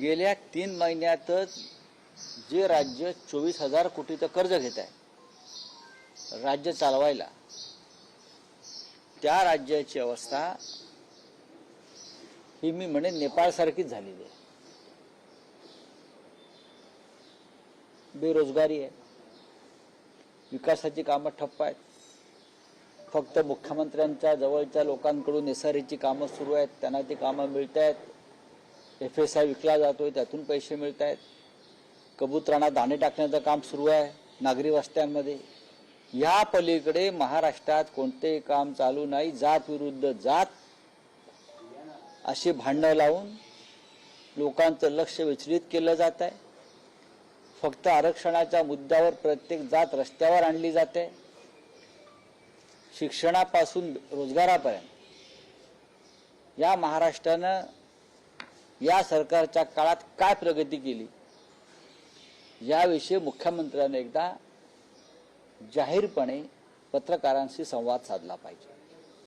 गेल्या तीन महिन्यातच जे राज्य चोवीस हजार कोटीचं कर्ज घेत आहे राज्य चालवायला त्या राज्याची अवस्था ही मी म्हणे नेपाळसारखीच झालेली आहे. बेरोजगारी आहे विकासाची कामं ठप्प आहेत फक्त मुख्यमंत्र्यांच्या जवळच्या लोकांकडून एसआरईची कामं सुरू आहेत त्यांना ती कामं मिळत आहेत एफ एस आय विकला जातोय त्यातून पैसे मिळत आहेत कबुतरांना दाणे टाकण्याचं काम सुरू आहे नागरी वस्त्यांमध्ये. या पलीकडे महाराष्ट्रात कोणतेही काम चालू नाही जात विरुद्ध जात. अशी भांडणं लावून लोकांचं लक्ष विचलित केलं जात आहे. फक्त आरक्षणाच्या मुद्द्यावर प्रत्येक जात रस्त्यावर आणली जाते शिक्षणापासून रोजगारापर्यंत. या महाराष्ट्रानं या सरकारच्या काळात काय प्रगती केली? याविषयी मुख्यमंत्र्यांनी एकदा जाहीरपणे पत्रकारांशी संवाद साधला पाहिजे.